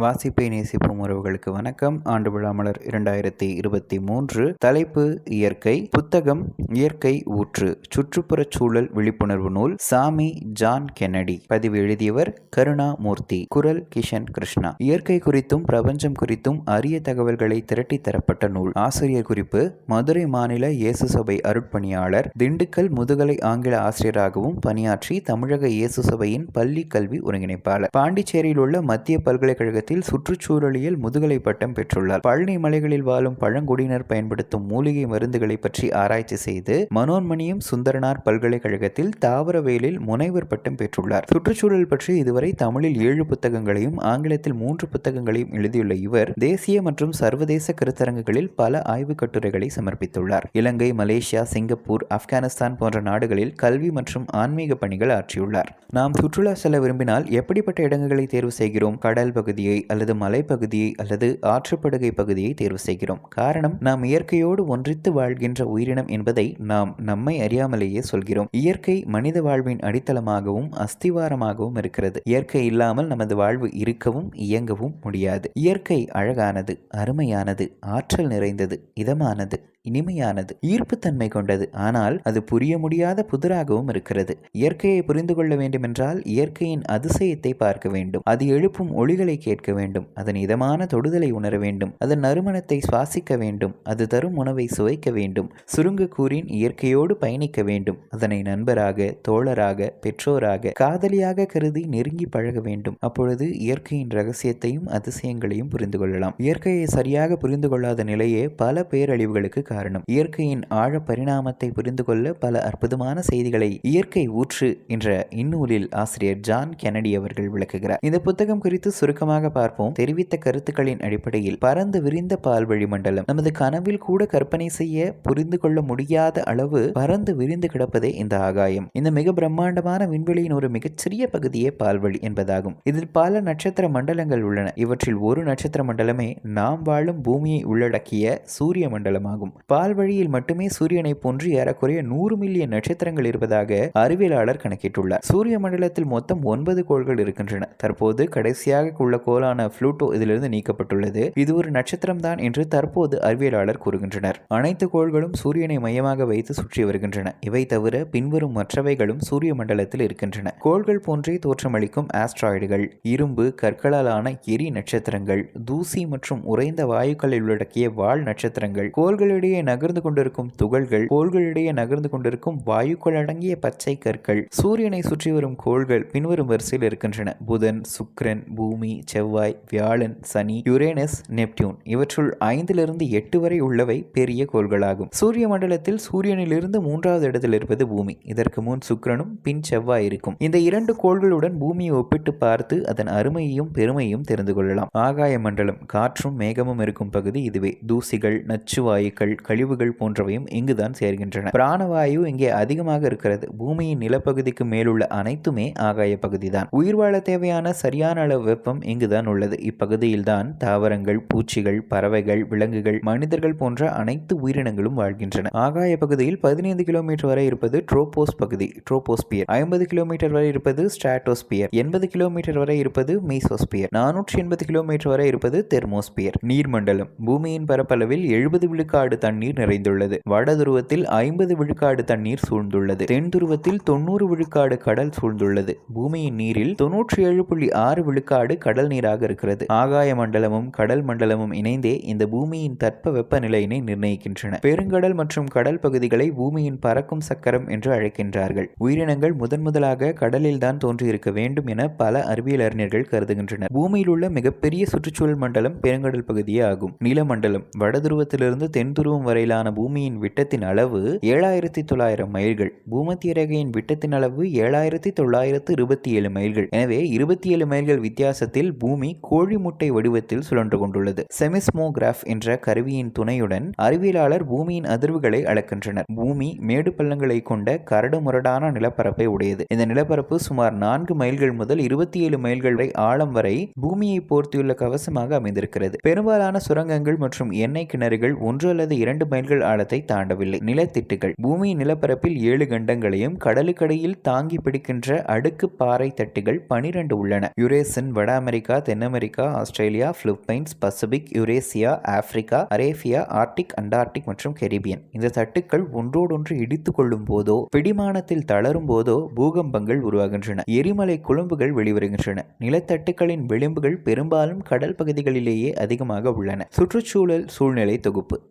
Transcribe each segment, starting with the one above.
வாசிப்பை நேசிப்பும் உறவுகளுக்கு வணக்கம். ஆண்டு விழாமலர் இரண்டாயிரத்தி இருபத்தி மூன்று. தலைப்பு இயற்கை. புத்தகம் இயற்கை ஊற்று. சுற்றுப்புறச் சூழல் விழிப்புணர்வு நூல் சாமி ஜான் கென்னடி. பதிவு எழுதியவர் கருணாமூர்த்தி. குரல் கிஷன் கிருஷ்ணா. இயற்கை குறித்தும் பிரபஞ்சம் குறித்தும் அரிய தகவல்களை திரட்டி தரப்பட்ட நூல். ஆசிரியர் குறிப்பு மதுரை மாநில இயேசு சபை அருட்பணியாளர் திண்டுக்கல் முதுகலை ஆங்கில ஆசிரியராகவும் பணியாற்றி தமிழக இயேசு சபையின் பள்ளி கல்வி ஒருங்கிணைப்பாளர். பாண்டிச்சேரியில் உள்ள மத்திய பல்கலைக்கழக மாவட்டத்தில் சுற்றுச்சூழலியல் முதுகலை பட்டம் பெற்றுள்ளார். பழனி மலைகளில் வாழும் பழங்குடியினர் பயன்படுத்தும் மூலிகை மருந்துகளை பற்றி ஆராய்ச்சி செய்து மனோன்மணியம் சுந்தரனார் பல்கலைக்கழகத்தில் தாவரவேலில் முனைவர் பட்டம் பெற்றுள்ளார். சுற்றுச்சூழல் பற்றி இதுவரை தமிழில் ஏழு புத்தகங்களையும் ஆங்கிலத்தில் மூன்று புத்தகங்களையும் எழுதியுள்ள இவர் தேசிய மற்றும் சர்வதேச கருத்தரங்குகளில் பல ஆய்வுக் கட்டுரைகளை சமர்ப்பித்துள்ளார். இலங்கை மலேசியா சிங்கப்பூர் ஆப்கானிஸ்தான் போன்ற நாடுகளில் கல்வி மற்றும் ஆன்மீக பணிகள் ஆற்றியுள்ளார். நாம் சுற்றுலா செல்ல விரும்பினால் எப்படிப்பட்ட இடங்களை தேர்வு செய்கிறோம்? கடல் பகுதியை பகுதியை அல்லது மலைப்பகுதியை அல்லது ஆற்றுப்படுகை பகுதியை தேர்வு செய்கிறோம். காரணம் நாம் இயற்கையோடு ஒன்றித்து வாழ்கின்ற உயிரினம் என்பதை நாம் நம்மை அறியாமலேயே சொல்கிறோம். இயற்கை மனித வாழ்வின் அடித்தளமாகவும் அஸ்திவாரமாகவும் இருக்கிறது. இயற்கை இல்லாமல் நமது வாழ்வு இருக்கவும் இயங்கவும் முடியாது. இயற்கை அழகானது அருமையானது ஆற்றல் நிறைந்தது இதமானது. இனிமையானது ஈர்ப்புத்தன்மை கொண்டது. ஆனால் அது புரிய முடியாத புதிராகவும் இருக்கிறது. இயற்கையை புரிந்து கொள்ள வேண்டுமென்றால் இயற்கையின் அதிசயத்தை பார்க்க வேண்டும். அது எழுப்பும் ஒளிகளை கேட்க வேண்டும். அதன் இதமான தொடுதலை உணர வேண்டும். அதன் நறுமணத்தை சுவாசிக்க வேண்டும். அது தரும் உணவை சுவைக்க வேண்டும். சுருங்க கூறின் இயற்கையோடு பயணிக்க வேண்டும். அதனை நண்பராக தோழராக பெற்றோராக காதலியாக கருதி நெருங்கி பழக வேண்டும். அப்பொழுது இயற்கையின் ரகசியத்தையும் அதிசயங்களையும் புரிந்து கொள்ளலாம். இயற்கையை சரியாக புரிந்து கொள்ளாத நிலையே பல பேரழிவுகளுக்கு காரணம். இயற்கையின் ஆழ பரிணாமத்தை புரிந்து கொள்ள பல அற்புதமான செய்திகளை இயற்கை ஊற்று என்ற இந்நூலில் ஆசிரியர் ஜான் கெனடி அவர்கள் விளக்குகிறார். இந்த புத்தகம் குறித்து சுருக்கமாக பார்ப்போம். தெரிவித்த கருத்துக்களின் அடிப்படையில் பறந்து விரிந்த பால்வழி மண்டலம். நமது கனவில் கூட கற்பனை செய்ய புரிந்து கொள்ள முடியாத அளவு பறந்து விரிந்து கிடப்பதே இந்த ஆகாயம். இந்த மிக பிரம்மாண்டமான விண்வெளியின் ஒரு மிகச்சிறிய பகுதியே பால்வழி என்பதாகும். இதில் பல நட்சத்திர மண்டலங்கள் உள்ளன. இவற்றில் ஒரு நட்சத்திர மண்டலமே நாம் வாழும் பூமியை உள்ளடக்கிய சூரிய மண்டலமாகும். பால்வழியில் மட்டுமே சூரியனை போன்று ஏறக்குறைய நூறு மில்லியன் நட்சத்திரங்கள் இருப்பதாக அறிவியலாளர் கணக்கிட்டுள்ளார். சூரிய மண்டலத்தில் மொத்தம் ஒன்பது கோள்கள் இருக்கின்றன. தற்போது கடைசியாக உள்ள கோளான புளூட்டோ இதிலிருந்து நீக்கப்பட்டுள்ளது. இது ஒரு நட்சத்திரம் தான் என்று தற்போது அறிவியலாளர் கூறுகின்றனர். அனைத்து கோள்களும் சூரியனை மையமாக வைத்து சுற்றி வருகின்றன. இவை தவிர பின்வரும் மற்றவைகளும் சூரிய மண்டலத்தில் இருக்கின்றன. கோள்கள் போன்றே தோற்றமளிக்கும் ஆஸ்ட்ராய்டுகள் இரும்பு கற்களாலான எரி நட்சத்திரங்கள் தூசி மற்றும் உறைந்த வாயுக்களில் உள்ளடக்கிய வால் நட்சத்திரங்கள் கோள்களிடையே கோள்களிடையே நகர்ந்து கொண்டிருக்கும் துகள்கள் கோள்களிடையே நகர்ந்து கொண்டிருக்கும் வாயுக்கள் அடங்கிய பச்சை கற்கள். சூரியனை சுற்றி வரும் கோள்கள் பின்வரும் வரிசையில் இருக்கின்றன. புதன் சுக்ரன் பூமி செவ்வாய் வியாழன் சனி யுரேனஸ் நெப்டியூன். இவற்றுள் ஐந்திலிருந்து எட்டு வரை உள்ளவை பெரிய கோள்களாகும். சூரிய மண்டலத்தில் சூரியனிலிருந்து மூன்றாவது இடத்தில் இருப்பது பூமி. இதற்கு முன் சுக்ரனும் பின் செவ்வாய் இருக்கும். இந்த இரண்டு கோள்களுடன் பூமியை ஒப்பிட்டு பார்த்து அதன் அருமையையும் பெருமையும் தெரிந்து கொள்ளலாம். ஆகாய மண்டலம் காற்றும் மேகமும் இருக்கும் பகுதி இதுவே. தூசிகள் நச்சு வாயுக்கள் கழிவுகள் போன்றவையும் இங்குதான் சேர்கின்றன. பிராணவாயு இங்கே அதிகமாக இருக்கிறது. பூமியின் நிலப்பகுதிக்கு மேலுள்ள அனைத்துமே ஆகாய பகுதிதான். உயிர் வாழ தேவையான சரியான அளவு வெப்பம் இங்குதான் உள்ளது. இப்பகுதியில் தான் தாவரங்கள் பூச்சிகள் பறவைகள் விலங்குகள் மனிதர்கள் போன்ற அனைத்து உயிரினங்களும் வாழ்கின்றன. ஆகாய பகுதியில் பதினைந்து கிலோமீட்டர் வரை இருப்பது ட்ரோபோஸ் பகுதி ட்ரோபோஸ்பியர். ஐம்பது கிலோமீட்டர் வரை இருப்பது ஸ்ட்ராட்டோஸ்பியர். எண்பது கிலோமீட்டர் வரை இருப்பது மீசோஸ்பியர். நானூற்றி எண்பது கிலோமீட்டர் வரை இருப்பது தெர்மோஸ்பியர். நீர்மண்டலம் பூமியின் பரப்பளவில் எழுபது விழுக்காடு தண்ணீர் தண்ணீர் நிறைந்துள்ளது. வட துருவத்தில் ஐம்பது விழுக்காடு தண்ணீர் சூழ்ந்துள்ளது. தென் துருவத்தில் தொண்ணூறு விழுக்காடு கடல் சூழ்ந்துள்ளது. பூமியின் நீரில் தொன்னூற்றி ஏழு புள்ளி ஆறு விழுக்காடு கடல் நீராக இருக்கிறது. ஆகாய மண்டலமும் கடல் மண்டலமும் இணைந்தே இந்த பூமியின் தட்ப வெப்பநிலையினை நிர்ணயிக்கின்றன. பெருங்கடல் மற்றும் கடல் பகுதிகளை பூமியின் பறக்கும் சக்கரம் என்று அழைக்கின்றார்கள். உயிரினங்கள் முதன் முதலாக கடலில் தான் தோன்றியிருக்க வேண்டும் என பல அறிவியல் அறிஞர்கள் கருதுகின்றனர். பூமியில் உள்ள மிகப்பெரிய சுற்றுச்சூழல் மண்டலம் பெருங்கடல் பகுதியே ஆகும். நிலமண்டலம். வடதுருவத்திலிருந்து தென் துருவம் வரையிலான பூமியின் விட்டத்தின் அளவு ஏழாயிரத்தி தொள்ளாயிரம் மைல்கள். பூமத்திய ரேகையின் விட்டத்தின் அளவு ஏழாயிரத்தி தொள்ளாயிரத்து இருபத்தி ஏழு மைல்கள். எனவே இருபத்தி ஏழு மைல்கள் வித்தியாசத்தில் பூமி கோழி முட்டை வடிவத்தில் சுழன்று கொண்டுள்ளது. செமிஸ்மோகிராஃப் என்ற கருவியின் துணையுடன் அறிவியலாளர் பூமியின் அதிர்வுகளை அளக்கின்றனர். பூமி மேடு பள்ளங்களை கொண்ட கரடு முரடான நிலப்பரப்பை உடையது. இந்த நிலப்பரப்பு சுமார் நான்கு மைல்கள் முதல் இருபத்தி ஏழு மைல்கள் வரை ஆழம் வரை பூமியை போர்த்தியுள்ள கவசமாக அமைந்திருக்கிறது. பெரும்பாலான சுரங்கங்கள் மற்றும் எண்ணெய் கிணறுகள் ஒன்று அல்லது இரண்டு மைல்கள் ஆழத்தை தாண்டவில்லை. நிலத்திட்டுகள் பூமி நிலப்பரப்பில் ஏழு கண்டங்களையும் கடலுக்கடியில் தாங்கி பிடிக்கின்ற அடுக்கு பாறை தட்டுகள் பனிரெண்டு உள்ளன. யுரேசன் வட அமெரிக்கா தென் America Australia Philippines Pacific Eurasia Africa Arabia Arctic Antarctic மற்றும் கெரிபியன். இந்த தட்டுக்கள் ஒன்றோடொன்று இடித்துக் கொள்ளும் போதோ பிடிமானத்தில் தளரும் போதோ பூகம்பங்கள் உருவாகின்றன. எரிமலை குழம்புகள் வெளிவருகின்றன. நிலத்தட்டுக்களின் விளிம்புகள் பெரும்பாலும் கடல் பகுதிகளிலேயே அதிகமாக உள்ளன. சுற்றுச்சூழல் சூழ்நிலை தொகுப்பு.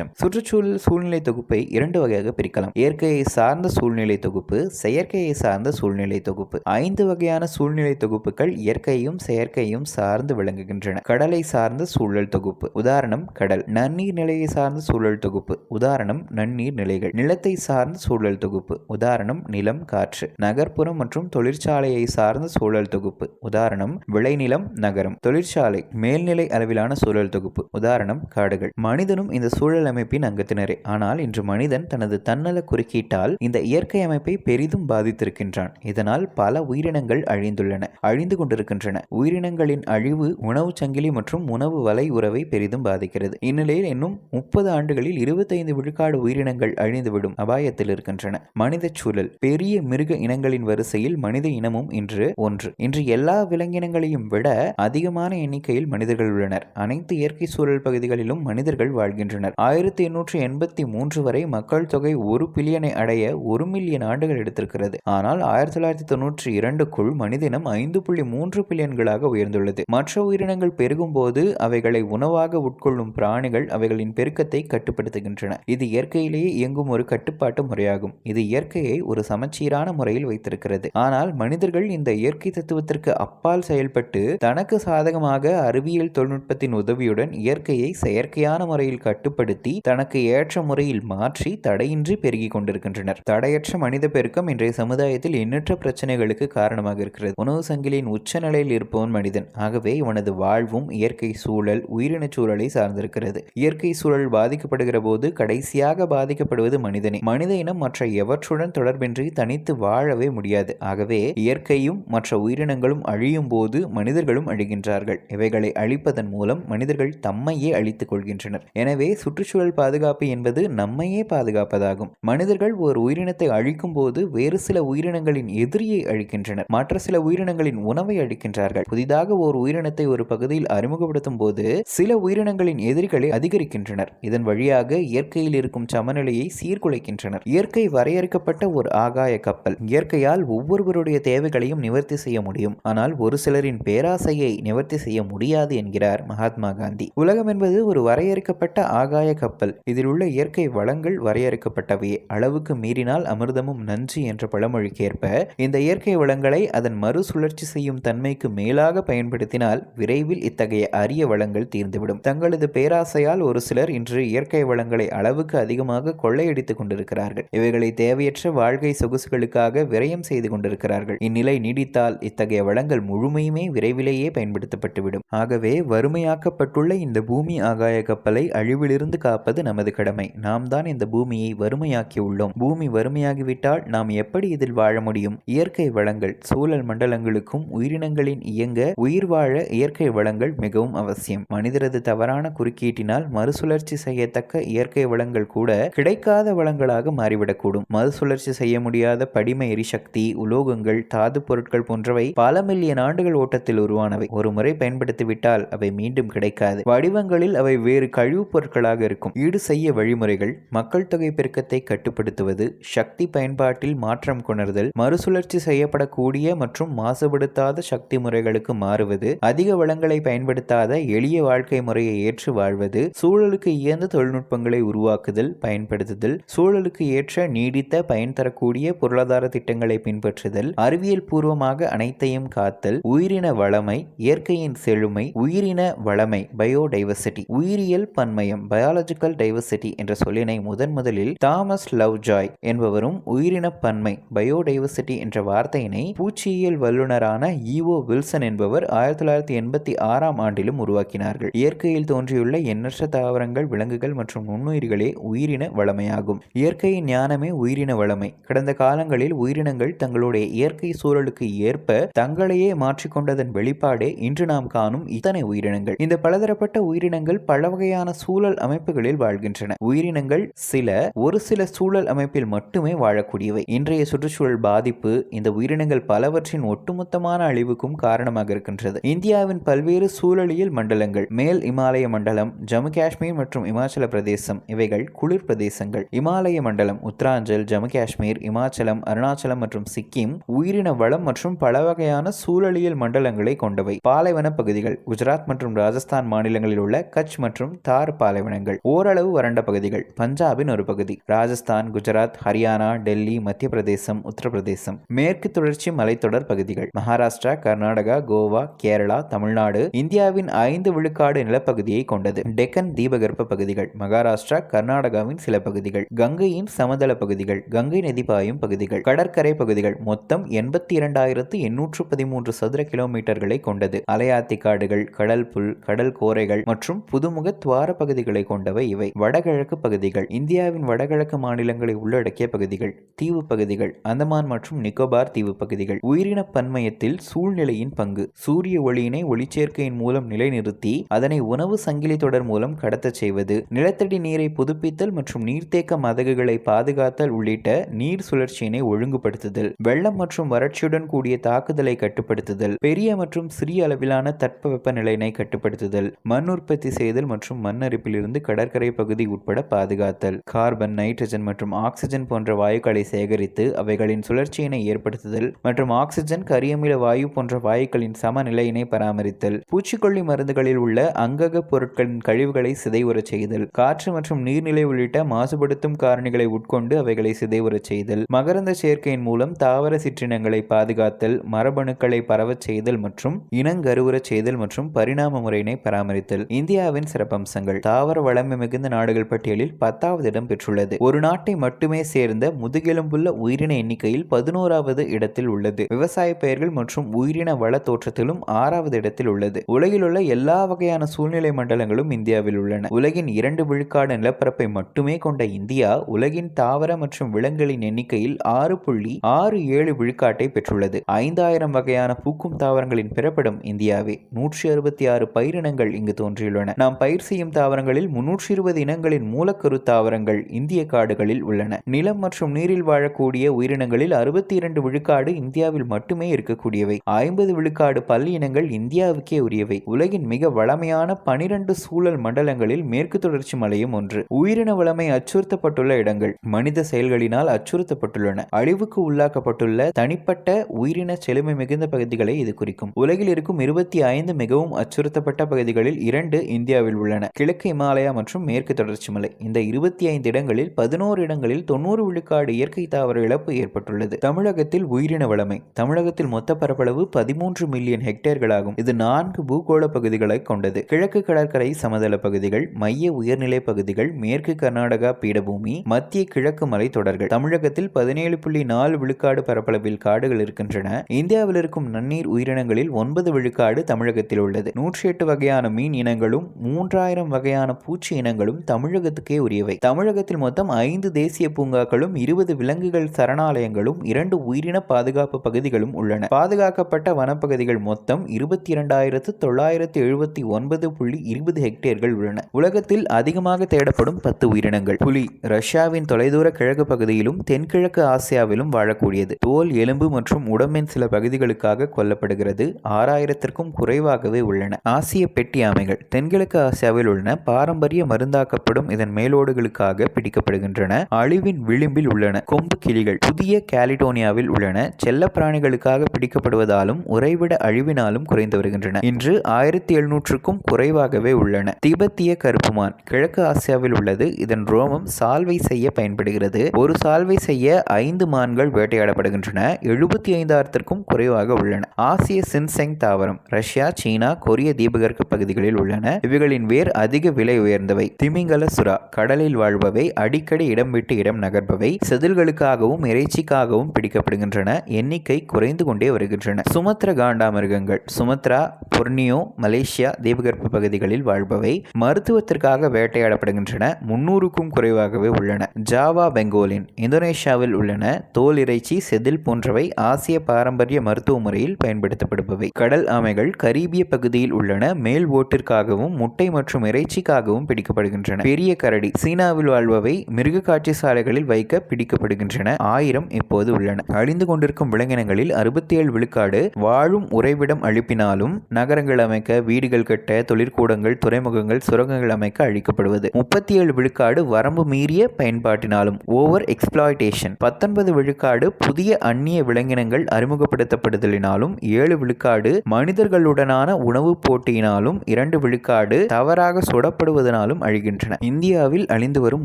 சிஸ்டம் சுற்றுச்சூழல் சூழ்நிலை தொகுப்பை இரண்டு வகையாக பிரிக்கலாம். இயற்கையை சார்ந்த சூழ்நிலை தொகுப்பு செயற்கையை சார்ந்த சூழ்நிலை தொகுப்பு. ஐந்து வகையான சூழ்நிலை தொகுப்புகள் இயற்கையும் செயற்கையும் சார்ந்து விளங்குகின்றன. கடலை சார்ந்த சூழல் தொகுப்பு உதாரணம் கடல். நன்னீர் நிலையை சார்ந்த சூழல் தொகுப்பு உதாரணம் நன்னீர் நிலைகள். நிலத்தை சார்ந்த சூழல் தொகுப்பு உதாரணம் நிலம் காற்று. நகர்ப்புறம் மற்றும் தொழிற்சாலையை சார்ந்த சூழல் தொகுப்பு உதாரணம் விளைநிலம் நகரம். தொழிற்சாலை மேல்நிலை அளவிலான சூழல் தொகுப்பு உதாரணம் காடுகள். மனிதனும் இந்த சூழல் அமைப்பின் அங்கத்தினரே. ஆனால் இன்று மனிதன் தனது தன்னல குறுக்கீட்டால் இந்த இயற்கை அமைப்பை பெரிதும் பாதித்திருக்கின்றான். இதனால் பல உயிரினங்கள் அழிந்துள்ளன அழிந்து கொண்டிருக்கின்றன. உயிரினங்களின் அழிவு உணவு சங்கிலி மற்றும் உணவு வலை உறவை பெரிதும் பாதிக்கிறது. இந்நிலையில் இன்னும் முப்பது ஆண்டுகளில் இருபத்தைந்து விழுக்காடு உயிரினங்கள் அழிந்துவிடும் அபாயத்தில் இருக்கின்றன. மனித சூழல் பெரிய மிருக இனங்களின் வரிசையில் மனித இனமும் இன்று ஒன்று. இன்று எல்லா விலங்கினங்களையும் விட அதிகமான எண்ணிக்கையில் மனிதர்கள் உள்ளனர். அனைத்து இயற்கை சூழல் பகுதிகளிலும் மனிதர்கள் வாழ்கின்றனர். ஆயிரத்தி எண்ணூற்றி எண்பத்தி மூன்று வரை மக்கள் தொகை ஒரு பில்லியனை அடைய ஒரு மில்லியன் ஆண்டுகள் எடுத்திருக்கிறது. ஆனால் ஆயிரத்தி தொள்ளாயிரத்தி தொன்னூற்றி இரண்டுக்குள் மனிதினம் ஐந்து புள்ளி மூன்று பில்லியன்களாக உயர்ந்துள்ளது. மற்ற உயிரினங்கள் பெருகும் போது அவைகளை உணவாக உட்கொள்ளும் பிராணிகள் அவைகளின் பெருக்கத்தை கட்டுப்படுத்துகின்றன. இது இயற்கையிலேயே இயங்கும் ஒரு கட்டுப்பாட்டு முறையாகும். இது இயற்கையை ஒரு சமச்சீரான முறையில் வைத்திருக்கிறது. ஆனால் மனிதர்கள் இந்த இயற்கை தத்துவத்திற்கு அப்பால் செயல்பட்டு தனக்கு சாதகமாக அறிவியல் தொழில்நுட்பத்தின் உதவியுடன் இயற்கையை செயற்கையான முறையில் கட்டுப்படுத்தி தனக்கு ஏற்ற முறையில் மாற்றி தடையின்றி பெருகிக் கொண்டிருக்கின்றனர். தடையற்ற மனித பெருக்கம் இன்றைய சமுதாயத்தில் எண்ணற்ற பிரச்சனைகளுக்கு காரணமாக இருக்கிறது. உணவு சங்கிலியின் உச்சநிலையில் இருப்பவன் மனிதன். ஆகவே இவனது வாழ்வும் இயற்கை சூழல் உயிரின சூழலை சார்ந்திருக்கிறது. இயற்கை சூழல் பாதிக்கப்படுகிற போது கடைசியாக பாதிக்கப்படுவது மனிதனே. மனித இனம் மற்ற எவற்றுடன் தொடர்பின்றி தனித்து வாழவே முடியாது. ஆகவே இயற்கையும் மற்ற உயிரினங்களும் அழியும் போது மனிதர்களும் அழிகின்றார்கள். இவைகளை அழிப்பதன் மூலம் மனிதர்கள் தம்மையே அழித்துக் கொள்கின்றனர். எனவே சுற்றுச்சூழல் பாதுகாப்பு என்பது நம்மையே பாதுகாப்பதாகும். மனிதர்கள் ஒரு உயிரினத்தை அழிக்கும் போது வேறு சில உயிரினங்களின் எதிரியை அழிக்கின்றனர். மற்ற சில உயிரினங்களின் உணவை அழிக்கின்றார்கள். புதிதாக ஒரு உயிரினத்தை ஒரு பகுதியில் அறிமுகப்படுத்தும் போது சில உயிரினங்களின் எதிரிகளை அதிகரிக்கின்றனர். இதன் வழியாக இயற்கையில் இருக்கும் சமநிலையை சீர்குலைக்கின்றனர். இயற்கை வரையறுக்கப்பட்ட ஒரு ஆகாய கப்பல். இயற்கையால் ஒவ்வொருவருடைய தேவைகளையும் நிவர்த்தி செய்ய முடியும். ஆனால் ஒரு சிலரின் பேராசையை நிவர்த்தி செய்ய முடியாது என்கிறார் மகாத்மா காந்தி. உலகம் என்பது ஒரு வரையறுக்கப்பட்ட ஆகாய கப்பல். இதில் உள்ள இயற்கை வளங்கள் வரையறுக்கப்பட்டவையே அளவுக்கு மீறினால் அமிர்தமும் நஞ்சு என்ற பழமொழிக்கேற்ப இந்த இயற்கை வளங்களை அதன் மறுசுழற்சி செய்யும் தன்மைக்கு மேலாக பயன்படுத்தினால் விரைவில் இத்தகைய அரிய வளங்கள் தீர்ந்துவிடும். தங்களது பேராசையால் ஒரு சிலர் இன்று இயற்கை வளங்களை அளவுக்கு அதிகமாக கொள்ளையடித்துக் கொண்டிருக்கிறார்கள். இவைகளை தேவையற்ற வாழ்க்கை சொகுசுகளுக்காக விரயம் செய்து கொண்டிருக்கிறார்கள். இந்நிலை நீடித்தால் இத்தகைய வளங்கள் முழுமையுமே விரைவிலேயே பயன்படுத்தப்பட்டுவிடும். ஆகவே வறுமையாக்கப்பட்டுள்ள இந்த பூமி ஆகாய கப்பலை அழிவிலிருந்து பாதுகாப்பது நமது கடமை. நாம் தான் இந்த பூமியை வறுமையாக்கி உள்ளோம். பூமி வறுமையாகிவிட்டால் நாம் எப்படி இதில் வாழ முடியும்? இயற்கை வளங்கள் சூழல் மண்டலங்களுக்கும் உயிரினங்களின் இயங்க உயிர் வாழ இயற்கை வளங்கள் மிகவும் அவசியம். மனிதரது தவறான குறுக்கீட்டினால் மறுசுழற்சி செய்யத்தக்க இயற்கை வளங்கள் கூட கிடைக்காத வளங்களாக மாறிவிடக்கூடும். மறுசுழற்சி செய்ய முடியாத படிம எரிசக்தி உலோகங்கள் தாது பொருட்கள் போன்றவை பல மில்லியன் ஆண்டுகள் ஓட்டத்தில் உருவானவை. ஒரு முறை பயன்படுத்திவிட்டால் அவை மீண்டும் கிடைக்காது. வடிவங்களில் அவை வேறு கழிவுப் பொருட்களாக இருக்கும் ஈடு செய்ய வழிமுறைகள் மக்கள் தொகை பெருக்கத்தை கட்டுப்படுத்துவது சக்தி பயன்பாட்டில் மாற்றம் கொணர்தல் மறுசுழற்சி செய்யப்படக்கூடிய மற்றும் மாசுபடுத்தாத சக்தி முறைகளுக்கு மாறுவது அதிக வளங்களை பயன்படுத்தாத எளிய வாழ்க்கை முறையை ஏற்று வாழ்வது சூழலுக்கு இயந்த தொழில்நுட்பங்களை உருவாக்குதல் பயன்படுத்துதல் சூழலுக்கு ஏற்ற நீடித்த பயன் தரக்கூடிய பொருளாதார திட்டங்களை பின்பற்றுதல் அறிவியல் பூர்வமாக அனைத்தையும் காத்தல் உயிரின வளமை இயற்கையின் செழுமை உயிரின வளமை பயோடைவர்சிட்டி உயிரியல் பன்மயம் பயாலஜி பயாலஜிக்கல் டைவர்சிட்டி என்ற சொல்லினை முதன் முதலில் தாமஸ் லவ் ஜாய் என்பவரும் உயிரின பன்மை பயோடைவர்சிட்டி என்ற வார்த்தையினை பூச்சியியல் வல்லுநரான ஈவோ வில்சன் என்பவர் ஆயிரத்தி தொள்ளாயிரத்தி எண்பத்தி ஆறாம் ஆண்டிலும் உருவாக்கினார்கள். இயற்கையில் தோன்றியுள்ள எண்ணற்ற தாவரங்கள் விலங்குகள் மற்றும் நுண்ணுயிர்களே உயிரின வளமையாகும். இயற்கையின் ஞானமே உயிரின வளமை. கடந்த காலங்களில் உயிரினங்கள் தங்களுடைய இயற்கை சூழலுக்கு ஏற்ப தங்களையே மாற்றிக்கொண்டதன் வெளிப்பாடே இன்று நாம் காணும் இத்தனை உயிரினங்கள். இந்த பலதரப்பட்ட உயிரினங்கள் பல வகையான சூழல் அமைப்பு அமைப்புகளில் வாழ்கின்றன. உயிரினங்கள் சில ஒரு சில சூழல் அமைப்பில் மட்டுமே வாழக்கூடியவை. இன்றைய சுற்றுச்சூழல் பாதிப்பு இந்த உயிரினங்கள் பலவற்றின் ஒட்டுமொத்தமான அழிவுக்கும் காரணமாக இருக்கின்றது. இந்தியாவின் பல்வேறு சூழலியல் மண்டலங்கள் மேல் இமாலய மண்டலம் ஜம்மு காஷ்மீர் மற்றும் இமாச்சல பிரதேசம் இவைகள் குளிர் பிரதேசங்கள். இமாலய மண்டலம் உத்தராஞ்சல் ஜம்மு காஷ்மீர் இமாச்சலம் அருணாச்சலம் மற்றும் சிக்கிம் உயிரின வளம் மற்றும் பல வகையான சூழலியல் மண்டலங்களை கொண்டவை. பாலைவன பகுதிகள் குஜராத் மற்றும் ராஜஸ்தான் மாநிலங்களில் உள்ள கட்ச் மற்றும் தார் பாலைவனங்கள். ஓரளவு வறண்ட பகுதிகள். பஞ்சாபின் ஒரு பகுதி. ராஜஸ்தான் குஜராத் ஹரியானா டெல்லி மத்திய பிரதேசம் உத்தரப்பிரதேசம். மேற்கு தொடர்ச்சி மலைத்தொடர் பகுதிகள். மகாராஷ்டிரா கர்நாடகா கோவா கேரளா தமிழ்நாடு இந்தியாவின் ஐந்து விழுக்காடு நிலப்பகுதியை கொண்டது. டெக்கன் தீபகற்ப பகுதிகள். மகாராஷ்டிரா கர்நாடகாவின் சில பகுதிகள். கங்கையின் சமதள பகுதிகள். கங்கை நதி பாயும் பகுதிகள். கடற்கரை பகுதிகள். மொத்தம் எண்பத்தி இரண்டாயிரத்து எண்ணூற்று பதிமூன்று சதுர கிலோமீட்டர்களை கொண்டது. அலையாத்தி காடுகள் கடல் புல் கடல் கோரைகள் மற்றும் புதுமுக துவார பகுதிகளை கொண்டவை இவை. வடகிழக்கு பகுதிகள் இந்தியாவின் வடகிழக்கு மாநிலங்களை உள்ளடக்கிய பகுதிகள் தீவு பகுதிகள் அந்தமான் மற்றும் நிக்கோபார் தீவு பகுதிகள். உயிரின பன்மயத்தில் சூழ்நிலையின் பங்கு. சூரிய ஒளியினை ஒளிச்சேர்க்கையின் மூலம் நிலைநிறுத்தி அதனை உணவு சங்கிலி தொடர் மூலம் கடத்தச் செய்வது. நிலத்தடி நீரை புதுப்பித்தல் மற்றும் நீர்த்தேக்க மதகுகளை பாதுகாத்தல் உள்ளிட்ட நீர் சுழற்சியினை ஒழுங்குபடுத்துதல். வெள்ளம் மற்றும் வறட்சியுடன் கூடிய தாக்குதலை கட்டுப்படுத்துதல். பெரிய மற்றும் சிறிய அளவிலான தட்பவெப்ப நிலையினை கட்டுப்படுத்துதல். மண் உற்பத்தி செய்தல் மற்றும் மண் அரிப்பிலிருந்து கடற்கரை பகுதி உட்பட பாதுகாத்தல். கார்பன் நைட்ரஜன் மற்றும் ஆக்சிஜன் போன்ற வாயுக்களை சேகரித்து அவைகளின் சுழற்சியினை ஏற்படுத்துதல் மற்றும் ஆக்சிஜன் கரியமில வாயு போன்ற வாயுக்களின் சமநிலையினை பராமரித்தல். பூச்சிக்கொல்லி மருந்துகளில் உள்ள அங்கக பொருட்களின் கழிவுகளை சிதைவுறச் செய்தல். காற்று மற்றும் நீர்நிலை உள்ளிட்ட மாசுபடுத்தும் காரணிகளை உட்கொண்டு அவைகளை சிதைவுறச் செய்தல். மகரந்த சேர்க்கையின் மூலம் தாவர சிற்றினங்களை பாதுகாத்தல் மரபணுக்களை பரவச் செய்தல் மற்றும் இனங்கருவுறச் செய்தல் மற்றும் பரிணாம முறையினை பராமரித்தல். இந்தியாவின் சிறப்பம்சங்கள். தாவர வளம் மிகுந்த நாடுகள் பட்டியலில் பத்தாவது இடம் பெற்றுள்ளது. ஒரு நாட்டை மட்டுமே சேர்ந்த முதுகெலும்புள்ள உயிரின எண்ணிக்கையில் பதினோராவது இடத்தில் உள்ளது. விவசாய பெயர்கள் மற்றும் உயிரின வள தோற்றத்திலும் ஆறாவது இடத்தில் உள்ளது. உலகில் உள்ள எல்லா வகையான சூழ்நிலை மண்டலங்களும் இந்தியாவில் உள்ளன. உலகின் இரண்டு விழுக்காடு நிலப்பரப்பை மட்டுமே கொண்ட இந்தியா உலகின் தாவர மற்றும் விலங்குகளின் எண்ணிக்கையில் ஆறு புள்ளி ஆறு ஏழு விழுக்காட்டை பெற்றுள்ளது. ஐந்தாயிரம் வகையான பூக்கும் தாவரங்களின் பிறப்பிடம் இந்தியாவே. நூற்றி அறுபத்தி ஆறு பயிரினங்கள் இங்கு தோன்றியுள்ளன. நாம் பயிர் செய்யும் தாவரங்களில் முன்னூற்றி இருபது இனங்களின் மூலக்கரு தாவரங்கள் இந்திய காடுகளில் உள்ளன. நிலம் மற்றும் நீரில் வாழக்கூடிய உயிரினங்களில் அறுபத்தி இரண்டு விழுக்காடு இந்தியாவில் மட்டுமே இருக்கக்கூடியவை. ஐம்பது விழுக்காடு பள்ளி இனங்கள் இந்தியாவுக்கே உரியவை. உலகின் மிக வளமையான பனிரெண்டு சூழல் மண்டலங்களில் மேற்கு தொடர்ச்சி மலையும் ஒன்று. உயிரின வளமை அச்சுறுத்தப்பட்டுள்ள இடங்கள் மனித செயல்களினால் அச்சுறுத்தப்பட்டுள்ளன. அழிவுக்கு உள்ளாக்கப்பட்டுள்ள தனிப்பட்ட உயிரின செழுமை மிகுந்த பகுதிகளை இது குறிக்கும். உலகில் இருக்கும் இருபத்தி ஐந்து மிகவும் அச்சுறுத்தப்பட்ட பகுதிகளில் இரண்டு இந்தியாவில் உள்ளன. கிழக்கு இமாலயா மற்றும் மேற்கு தொடர்ச்சி மலை. இந்த இருபத்தி ஐந்து இடங்களில் பதினோரு இடங்களில் தொண்ணூறு விழுக்காடு இயற்கை தாவர இழப்பு ஏற்பட்டுள்ளது. தமிழகத்தில் உயிரின வளமை. தமிழகத்தில் மொத்த பரப்பளவு பதிமூன்று மில்லியன் ஹெக்டேர்களாகும். இது நான்கு பூகோள பகுதிகளை கொண்டது. கிழக்கு கடற்கரை சமதள பகுதிகள் மைய உயர்நிலை பகுதிகள் மேற்கு கர்நாடகா பீடபூமி மத்திய கிழக்கு மலை தொடர்கள். தமிழகத்தில் பதினேழு புள்ளி நாலு விழுக்காடு பரப்பளவில் காடுகள் இருக்கின்றன. இந்தியாவில் இருக்கும் நன்னீர் உயிரினங்களில் ஒன்பது விழுக்காடு தமிழகத்தில் உள்ளது. நூற்றி எட்டு வகையான மீன் இனங்களும் மூன்றாயிரம் வகையான பூச்சி இனங்களும் தமிழகத்துக்கே உரியவை. தமிழகத்தில் மொத்தம் ஐந்து தேசிய பூங்காக்களும் இருபது விலங்குகள் சரணாலயங்களும் இரண்டு உயிரின பாதுகாப்பு பகுதிகளும் உள்ளன. பாதுகாக்கப்பட்ட வனப்பகுதிகள் மொத்தம் இருபத்தி இரண்டாயிரத்து தொள்ளாயிரத்து எழுபத்தி ஒன்பது புள்ளி இருபது ஹெக்டேர்கள் உள்ளன. உலகத்தில் அதிகமாக தேடப்படும் பத்து உயிரினங்கள். புலி ரஷ்யாவின் தொலைதூர கிழக்கு பகுதியிலும் தென்கிழக்கு ஆசியாவிலும் வாழக்கூடியது. தோல் எலும்பு மற்றும் உடம்பின் சில பகுதிகளுக்காக கொல்லப்படுகிறது. ஆறாயிரத்திற்கும் குறைவாகவே உள்ளன. ஆசிய பெட்டி ஆமைகள். தென்கிழக்கு ஆசியாவில் உள்ளன. பாரம்பரிய மருந்தாக்கப்படும் இதன் மேலோடுகளுக்காக பிடிக்கப்படுகின்றன. அழிவின் விளிம்பில் உள்ளன. கொம்பு கிளிகள் புதிய கேலிடோனியாவில் உள்ளன. செல்ல பிராணிகளுக்காக பிடிக்கப்படுவதாலும் உறைவிட அழிவினாலும் குறைந்து வருகின்றன. இன்று ஆயிரத்தி எழுநூற்றுக்கும் குறைவாகவே உள்ளன. திபெத்திய கருப்புமான் கிழக்கு ஆசியாவில் உள்ளது. இதன் ரோமம் சால்வை செய்ய பயன்படுகிறது. ஒரு சால்வை செய்ய ஐந்து மான்கள் வேட்டையாடப்படுகின்றன. எழுபத்தி ஐந்தாயிரத்திற்கும் குறைவாக உள்ளன. ஆசிய சின்செங் தாவரம் ரஷ்யா சீனா கொரிய தீபகற்ப பகுதிகளில் உள்ளன. இவைகளின் வேர் அதிக விலை சேர்ந்தவை திமிங்கல சுறா கடலில் வாழ்பவை அடிக்கடி இடம் விட்டு இடம் நகர்பவை செதில்களுக்காகவும் இறைச்சிக்காகவும் பிடிக்கப்படுகின்றன எண்ணிக்கை குறைந்து கொண்டே வருகின்றன. சுமத்ர காண்டாமிருகங்கள் சுமத்ரா பொர்னியோ மலேசியா தீபகற்ப பகுதிகளில் வாழ்பவை மருத்துவத்திற்காக வேட்டையாடப்படுகின்றன முன்னூறுக்கும் குறைவாகவே உள்ளன. ஜாவா பெங்கோலின் இந்தோனேஷியாவில் உள்ளன தோல் இறைச்சி செதில் போன்றவை ஆசிய பாரம்பரிய மருத்துவ முறையில் பயன்படுத்தப்படுபவை. கடல் ஆமைகள் கரீபிய பகுதியில் உள்ளன மேல் ஓட்டிற்காகவும் முட்டை மற்றும் இறைச்சிக்காகவும் பிடி பிடிக்கப்படுகின்றன. பெரிய கரடி சீனாவில் வாழ்பவை மிருக காட்சி சாலைகளில் வைக்க பிடிக்கப்படுகின்றன. ஆயிரம் இப்போது உள்ளன. அழிந்து கொண்டிருக்கும் விலங்கினங்களில் அறுபத்தி ஏழு விழுக்காடு வாழும் உறைவிடம் அழிப்பினாலும் நகரங்கள் அமைக்க வீடுகள் கட்ட தொழிற்கூடங்கள் துறைமுகங்கள் சுரங்கங்கள் அமைக்க அழிக்கப்படுவது. முப்பத்தி ஏழு விழுக்காடு வரம்பு மீறிய பயன்பாட்டினாலும் ஓவர் எக்ஸ்பிளாய்டேஷன். பத்தொன்பது விழுக்காடு புதிய அந்நிய விலங்கினங்கள் அறிமுகப்படுத்தப்படுதலினாலும் ஏழு விழுக்காடு மனிதர்களுடனான உணவு போட்டியினாலும் இரண்டு விழுக்காடு தவறாக சுடப்படுவதனாலும் அழிகின்றன. இந்தியாவில் அழிந்து வரும்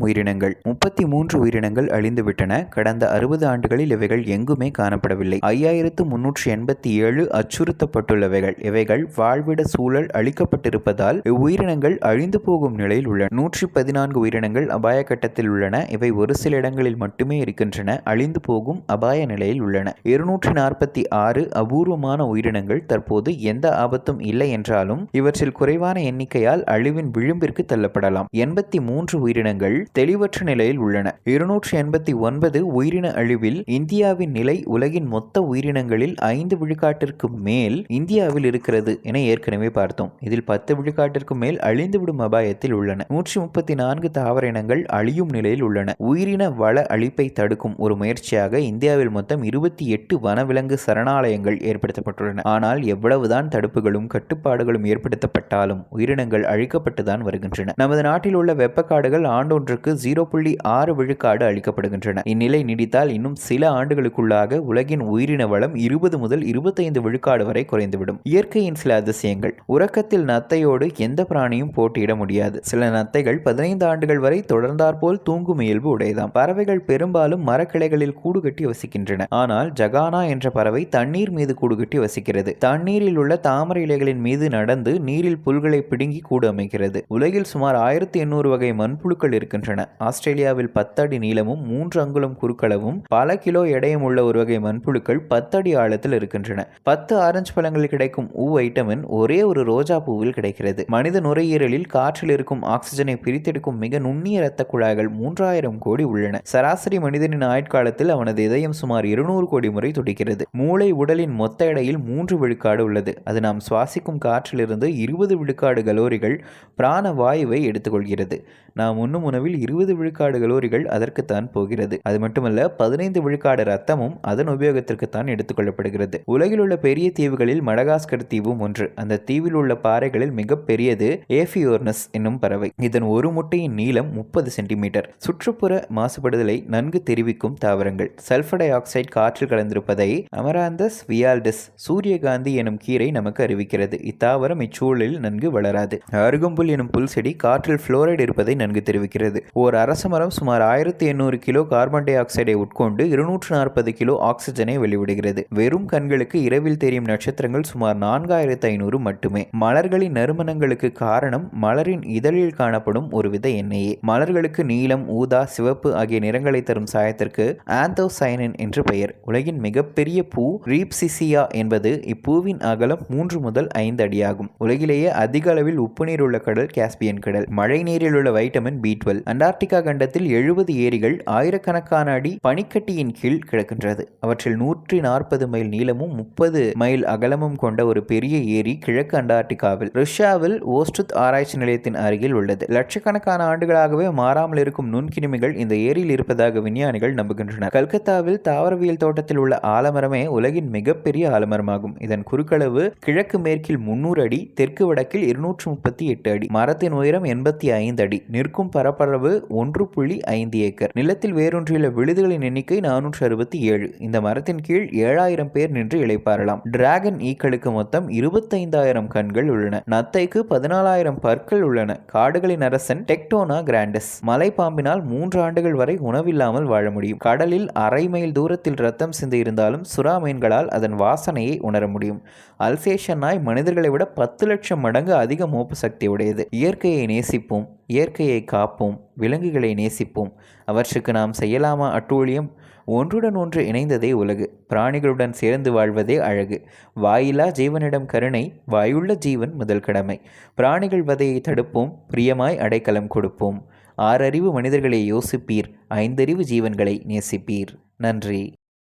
உயிரினங்கள். முப்பத்தி மூன்று உயிரினங்கள் அழிந்துவிட்டன. கடந்த அறுபது ஆண்டுகளில் இவைகள் எங்குமே காணப்படவில்லை. ஐயாயிரத்து முன்னூற்றி எண்பத்தி ஏழு அச்சுறுத்தப்பட்டுள்ளவைகள். இவைகள் வாழ்விட சூழல் அளிக்கப்பட்டிருப்பதால் இவ்வுயிரினங்கள் அழிந்து போகும் நிலையில் உள்ளன. நூற்றி பதினான்கு உயிரினங்கள் அபாய கட்டத்தில் உள்ளன. இவை ஒரு சில இடங்களில் மட்டுமே இருக்கின்றன. அழிந்து போகும் அபாய நிலையில் உள்ளன. இருநூற்றி நாற்பத்தி ஆறு அபூர்வமான உயிரினங்கள் தற்போது எந்த ஆபத்தும் இல்லை என்றாலும் இவற்றில் குறைவான எண்ணிக்கையால் அழிவின் விளிம்பிற்கு தள்ளப்படலாம் எண்பத்தி மூன்று உயிரினங்கள் தெளிவற்ற நிலையில் உள்ளன. இருநூற்றி எண்பத்தி ஒன்பது உயிரின அழிவில் இந்தியாவின் நிலை உலகின் மொத்த உயிரினங்களில் ஐந்து விழுக்காட்டிற்கு மேல் இந்தியாவில் இருக்கிறது என ஏற்கனவே பார்த்தோம். இதில் பத்து விழுக்காட்டிற்கு மேல் அழிந்துவிடும் அபாயத்தில் உள்ளன. நூற்றி முப்பத்தி நான்கு தாவர இனங்கள் அழியும் நிலையில் உள்ளன. உயிரின வள அழிப்பை தடுக்கும் ஒரு முயற்சியாக இந்தியாவில் மொத்தம் இருபத்தி எட்டு வனவிலங்கு சரணாலயங்கள் ஏற்படுத்தப்பட்டுள்ளன. ஆனால் எவ்வளவுதான் தடுப்புகளும் கட்டுப்பாடுகளும் ஏற்படுத்தப்பட்டாலும் உயிரினங்கள் அழிக்கப்பட்டுதான் வருகின்றன. நமது நாட்டில் உள்ள வெப்பக்காடுகள் ஆண்டொன்றுக்கு ஜீரோ புள்ளி ஆறு விழுக்காடு அளிக்கப்படுகின்றன. இந்நிலை நீடித்தால் இன்னும் சில ஆண்டுகளுக்குள்ளாக உலகின் உயிரின வளம் இருபது முதல் இருபத்தைந்து விழுக்காடு வரை குறைந்துவிடும். இயற்கையின் சில அதிசயங்கள். உறக்கத்தில் நத்தையோடு எந்த பிராணியும் போட்டியிட முடியாது. சில நத்தைகள் பதினைந்து ஆண்டுகள் வரை தொடர்ந்தாற்போல் தூங்கும் இயல்பு உடையதாம். பறவைகள் பெரும்பாலும் மரக்கிளைகளில் கூடு கட்டி வசிக்கின்றன. ஆனால் ஜகானா என்ற பறவை தண்ணீர் மீது கூடு கட்டி வசிக்கிறது. தண்ணீரில் உள்ள தாமரை இலைகளின் மீது நடந்து நீரில் புல்களை பிடுங்கி கூடு அமைக்கிறது. உலகில் சுமார் ஆயிரத்தி எண்ணூறு வகை மண்புழுக்கள் இருக்கின்றன. ஆஸ்திரேலியாவில் பத்தடி நீளமும் மூன்று அங்குலம் குறுக்களவும் பல கிலோ எடையும் உள்ள ஒரு வகை மண்புழுக்கள் பத்தடி ஆழத்தில் இருக்கின்றன. பத்து ஆரஞ்சு பழங்களில் கிடைக்கும் ஊ வைட்டமின் ஒரே ஒரு ரோஜா பூவில் கிடைக்கிறது. மனித நுரையீரலில் காற்றில் இருக்கும் ஆக்சிஜனை பிரித்தெடுக்கும் மிக நுண்ணிய இரத்த குழாய்கள் மூன்றாயிரம் கோடி உள்ளன. சராசரி மனிதனின் ஆயுட்காலத்தில் அவனது இதயம் சுமார் இருநூறு கோடி முறை துடிக்கிறது. மூளை உடலின் மொத்த எடையில் மூன்று விழுக்காடு உள்ளது. அது நாம் சுவாசிக்கும் காற்றிலிருந்து இருபது விழுக்காடு கலோரிகள் பிராண வாயுவை எடுத்துக்கொள்கிறது. நாம் உண்ணும் உணவில் இருபது விழுக்காடு கலோரிகள் அதற்குத்தான் போகிறது. அது மட்டுமல்ல பதினைந்து விழுக்காடு ரத்தமும் அதன் உபயோகத்திற்குத்தான் எடுத்துக்கொள்ளப்படுகிறது. உலகில் உள்ள பெரிய தீவுகளில் மடகாஸ்கர் தீவும் ஒன்று. அந்த தீவில் உள்ள பாறைகளில் மிகப்பெரியது ஏஃபியோர்னஸ் என்னும் பறவை. இதன் ஒரு முட்டையின் நீளம் முப்பது சென்டிமீட்டர். சுற்றுப்புற மாசுபடுதலை நன்கு தெரிவிக்கும் தாவரங்கள். சல்பர் டை ஆக்சைடு காற்றில் கலந்திருப்பதை அமராந்தஸ் வியால்டஸ் சூரியகாந்தி எனும் கீரை நமக்கு அறிவிக்கிறது. இத்தாவரம் இச்சூழலில் நன்கு வளராது. அருகம்புல் எனும் புல் செடி காற்றில் புளோரைடு இருப்பதை நன்கு தெரிவிக்கிறது. ஓர் அரச மரம் சுமார் ஆயிரத்தி எண்ணூறு கிலோ கார்பன் டை ஆக்சைடை உட்கொண்டு இருநூற்று நாற்பது கிலோ ஆக்சிஜனை வெளிவிடுகிறது. வெறும் கண்களுக்கு இரவில் தெரியும் நட்சத்திரங்கள் சுமார் நான்காயிரத்து ஐநூறு மட்டுமே. மலர்களின் நறுமணங்களுக்கு காரணம் மலரின் இதழில் காணப்படும் ஒருவித எண்ணெயே. மலர்களுக்கு நீலம் ஊதா சிவப்பு ஆகிய நிறங்களை தரும் சாயத்திற்கு ஆந்தோசைனின் என்று பெயர். உலகின் மிகப்பெரிய பூ ரீப்சிசியா என்பது இப்பூவின் அகலம் மூன்று முதல் ஐந்து அடியாகும். உலகிலேயே அதிக அளவில் உப்பு நீர் உள்ள கடல் காஸ்பியன் கடல். மழை நீரில் உள்ள வைட்டமின் பி டுவெல் அண்டார்டிகா கண்டத்தில் எழுபது ஏரிகள் ஆயிரக்கணக்கான அடி பனிக்கட்டியின் கீழ் கிடக்கின்றது. அவற்றில் நூற்றி நாற்பது மைல் நீளமும் முப்பது மைல் அகலமும் கொண்ட ஒரு பெரிய ஏரி கிழக்கு அண்டார்டிகாவில் ரஷ்யாவில் ஓஸ்டுத் ஆராய்ச்சி நிலையத்தின் அருகில் உள்ளது. லட்சக்கணக்கான ஆண்டுகளாகவே மாறாமல் இருக்கும் நுண்கிருமிகள் இந்த ஏரியில் இருப்பதாக விஞ்ஞானிகள் நம்புகின்றனர். கல்கத்தாவில் தாவரவியல் தோட்டத்தில் உள்ள ஆலமரமே உலகின் மிகப்பெரிய ஆலமரமாகும். இதன் குறுக்களவு கிழக்கு மேற்கில் முன்னூறு அடி தெற்கு வடக்கில் இருநூற்று முப்பத்தி எட்டு அடி. மரத்தின் உயரம் உயரம் எண்பத்தி ஐந்து அடி. நிற்கும் பரப்பளவு ஒன்று புள்ளி ஐந்து ஏக்கர். நிலத்தில் வேரூன்றியுள்ள விழுதுகளின் எண்ணிக்கை நானூற்று அறுபத்தி ஏழு. இந்த மரத்தின் கீழ் ஏழாயிரம் பேர் நின்று இழைப்பாரலாம். டிராகன் ஈக்களுக்கு மொத்தம் இருபத்தைந்தாயிரம் கண்கள் உள்ளன. நத்தைக்கு பதினாலாயிரம் பற்கள் உள்ளன. காடுகளின் அரசன் டெக்டோனா கிராண்டஸ். மலை பாம்பினால் மூன்று ஆண்டுகள் வரை உணவில்லாமல் வாழ முடியும். கடலில் அரை மைல் தூரத்தில் ரத்தம் சிந்தி இருந்தாலும் சுறா மீன்களால் அதன் வாசனையை உணர முடியும். அல்சேஷன் நாய் மனிதர்களை விட பத்து லட்சம் மடங்கு அதிக மோப்பு சக்தி உடையது. இயற்கையை நேசிப்போம் இயற்கையை காப்போம் விலங்குகளை நேசிப்போம். அவற்றுக்கு நாம் செய்யலாமா அட்டூழியம்? ஒன்றுடன் ஒன்று இணைந்ததே உலகு. பிராணிகளுடன் சேர்ந்து வாழ்வதே அழகு. வாயிலா ஜீவனிடம் கருணை வாயுள்ள ஜீவன் முதல் கடமை. பிராணிகள் வதையை தடுப்போம் பிரியமாய் அடைக்கலம் கொடுப்போம். ஆறறிவு மனிதர்களை யோசிப்பீர் ஐந்தறிவு ஜீவன்களை நேசிப்பீர். நன்றி.